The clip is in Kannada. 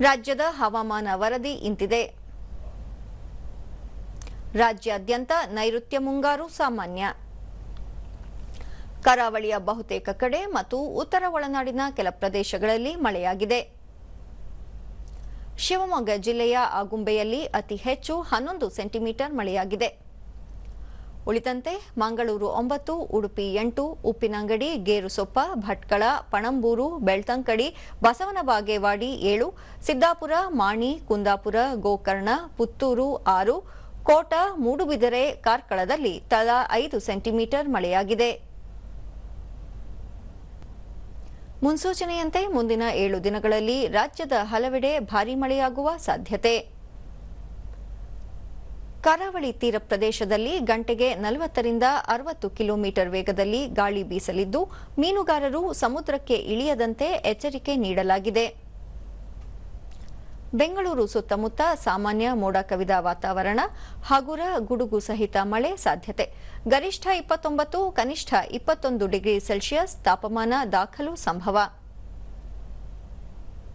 ರಾಜ್ಯದ ಹವಾಮಾನ ವರದಿ ಇಂತಿದೆ. ರಾಜ್ಯಾದ್ಯಂತ ನೈಋತ್ಯ ಮುಂಗಾರು ಸಾಮಾನ್ಯ. ಕರಾವಳಿಯ ಬಹುತೇಕ ಕಡೆ ಮತ್ತು ಉತ್ತರ ಒಳನಾಡಿನ ಕೆಲ ಪ್ರದೇಶಗಳಲ್ಲಿ ಮಳೆಯಾಗಿದೆ. ಶಿವಮೊಗ್ಗ ಜಿಲ್ಲೆಯ ಆಗುಂಬೆಯಲ್ಲಿ ಅತಿ ಹೆಚ್ಚು ಹನ್ನೊಂದು ಸೆಂಟಿಮೀಟರ್ ಮಳೆಯಾಗಿದೆ. ಉಳಿದಂತೆ ಮಂಗಳೂರು ಒಂಬತ್ತು, ಉಡುಪಿ ಎಂಟು, ಉಪ್ಪಿನಂಗಡಿ, ಗೇರುಸೊಪ್ಪ, ಭಟ್ಕಳ, ಪಣಂಬೂರು, ಬೆಳ್ತಂಕಡಿ ಬಸವನ ಬಾಗೇವಾಡಿ ಏಳು, ಸಿದ್ದಾಪುರ, ಮಾಣಿ, ಕುಂದಾಪುರ, ಗೋಕರ್ಣ, ಪುತ್ತೂರು ಆರು, ಕೋಟ, ಮೂಡುಬಿದಿರೆ ಕಾರ್ಕಳದಲ್ಲಿ ತಲಾ ಐದು ಸೆಂಟಿಮೀಟರ್ ಮಳೆಯಾಗಿದೆ. ಮುನ್ಸೂಚನೆಯಂತೆ ಮುಂದಿನ ಏಳು ದಿನಗಳಲ್ಲಿ ರಾಜ್ಯದ ಹಲವೆಡೆ ಭಾರೀ ಮಳೆಯಾಗುವ ಸಾಧ್ಯತೆ. ಕರಾವಳಿ ತೀರ ಪ್ರದೇಶದಲ್ಲಿ ಗಂಟೆಗೆ ನಲವತ್ತರಿಂದ ಅರವತ್ತು ಕಿಲೋಮೀಟರ್ ವೇಗದಲ್ಲಿ ಗಾಳಿ ಬೀಸಲಿದ್ದು, ಮೀನುಗಾರರು ಸಮುದ್ರಕ್ಕೆ ಇಳಿಯದಂತೆ ಎಚ್ಚರಿಕೆ ನೀಡಲಾಗಿದೆ. ಬೆಂಗಳೂರು ಸುತ್ತಮುತ್ತ ಸಾಮಾನ್ಯ ಮೋಡ ಕವಿದ ವಾತಾವರಣ, ಹಗುರ, ಗುಡುಗು ಸಹಿತ ಮಳೆ ಸಾಧ್ಯತೆ. ಗರಿಷ್ಠ ಇಪ್ಪತ್ತೊಂಬತ್ತು, ಕನಿಷ್ಠ ಇಪ್ಪತ್ತೊಂದು ಡಿಗ್ರಿ ಸೆಲ್ಸಿಯಸ್ ತಾಪಮಾನ ದಾಖಲು ಸಂಭವ.